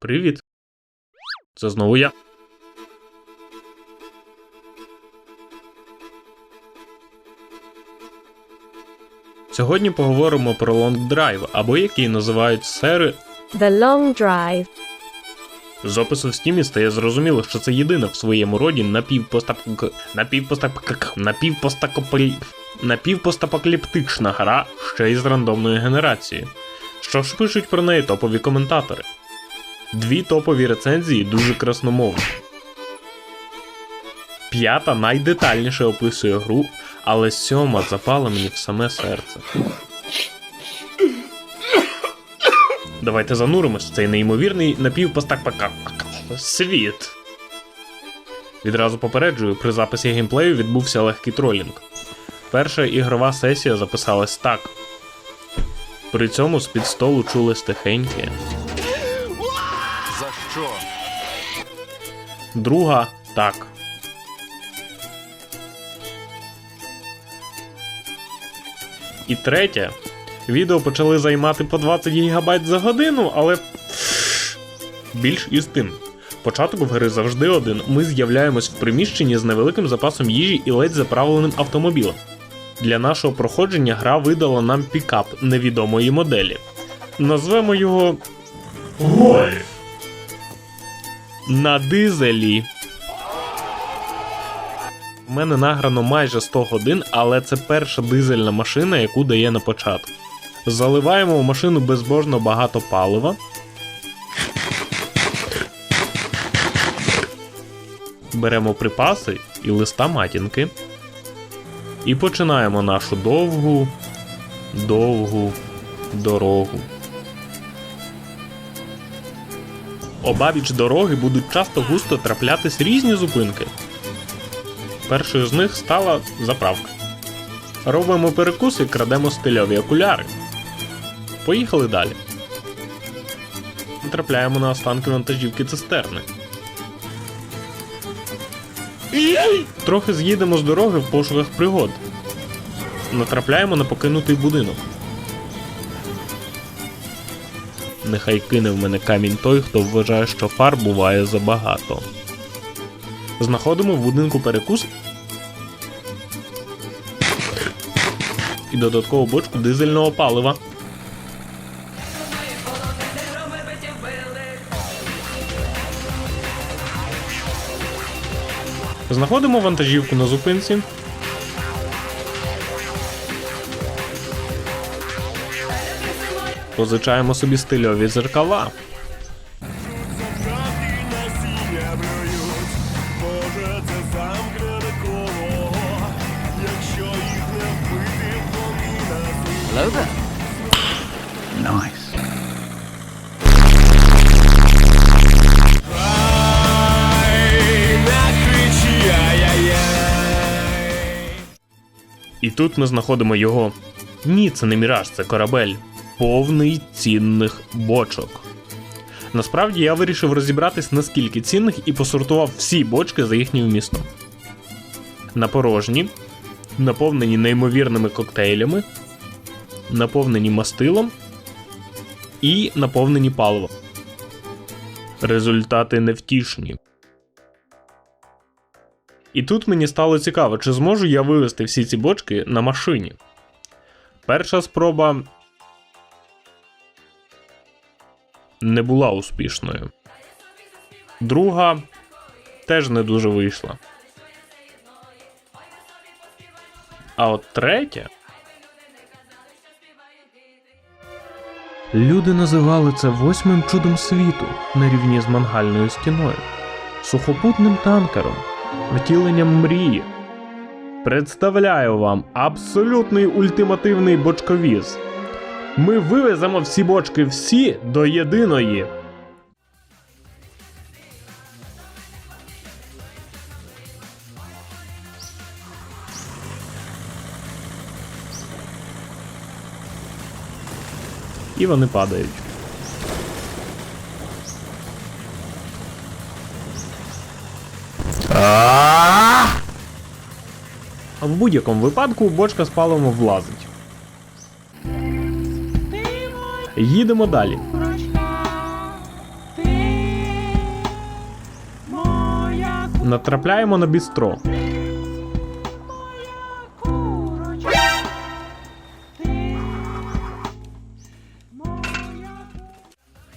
Привіт. Це знову я. Сьогодні поговоримо про Long Drive, або який називають сери. The Long Drive. З опису в стімі стає зрозуміло, що це єдина в своєму роді напівпостап... напівпостап... напівпостакополі... напівпостапокаліптична гра ще й з рандомної генерації. Що ж пишуть про неї топові коментатори? Дві топові рецензії дуже красномовні. П'ята найдетальніше описує гру, але сьома запала мені в саме серце. Давайте зануримось в цей неймовірний напівпостак світ. Відразу попереджую, при записі геймплею відбувся легкий тролінг. Перша ігрова сесія записалась так. При цьому з-під столу чулись тихенькі. Друга так. І третє. Відео почали займати по 20 ГБ за годину, але. Більш із тим. Початок в гри завжди один. Ми з'являємось в приміщенні з невеликим запасом їжі і ледь заправленим автомобілем. Для нашого проходження гра видала нам пікап невідомої моделі. Назвемо його. Гольф. На дизелі. У мене награно майже 100 годин, але це перша дизельна машина, яку дає на початку. Заливаємо в машину безбожно багато палива. Беремо припаси і листа матінки. І починаємо нашу довгу, довгу дорогу. Обабіч дороги будуть часто густо траплятись різні зупинки. Першою з них стала заправка. Робимо перекус і крадемо стильові окуляри. Поїхали далі. Трапляємо на останки вантажівки цистерни. Трохи з'їдемо з дороги в пошуках пригод. Натрапляємо на покинутий будинок. Нехай кине в мене камінь той, хто вважає, що фар буває забагато. Знаходимо в будинку перекус і додаткову бочку дизельного палива. Знаходимо вантажівку на зупинці. Позичаємо собі стильові зеркала. Hello. Nice. І тут ми знаходимо його. Ні, це не міраж, це корабель, повний цінних бочок. Насправді я вирішив розібратись наскільки цінних і посортував всі бочки за їхнім вмістом. На порожні, наповнені неймовірними коктейлями, наповнені мастилом і наповнені паливом. Результати невтішні. І тут мені стало цікаво, чи зможу я вивезти всі ці бочки на машині. Перша спроба не була успішною. Друга теж не дуже вийшла. А от третя. Люди називали це восьмим чудом світу на рівні з мангальною стіною, сухопутним танкером, втіленням мрії. Представляю вам абсолютний ультимативний бочковіз. Ми вивеземо всі бочки всі до єдиної. І вони падають. В будь-якому випадку бочка з паливом влазить. Їдемо далі. Натрапляємо на бістро.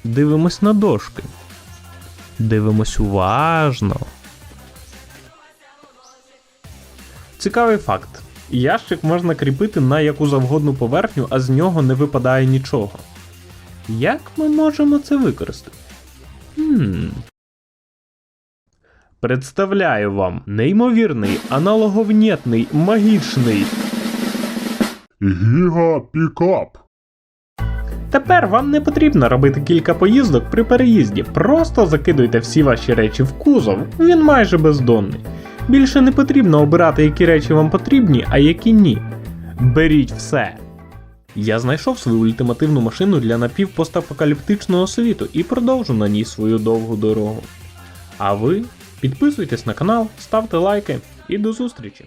Дивимось на дошки. Дивимось уважно. Цікавий факт: ящик можна кріпити на яку завгодну поверхню, а з нього не випадає нічого. Як ми можемо це використати? Хм. Представляю вам неймовірний, аналоговнєтний, магічний. Гіга пікап. Тепер вам не потрібно робити кілька поїздок при переїзді. Просто закидуйте всі ваші речі в кузов, він майже бездонний. Більше не потрібно обирати, які речі вам потрібні, а які ні. Беріть все. Я знайшов свою ультимативну машину для напівпостапокаліптичного світу і продовжу на ній свою довгу дорогу. А ви підписуйтесь на канал, ставте лайки і до зустрічі!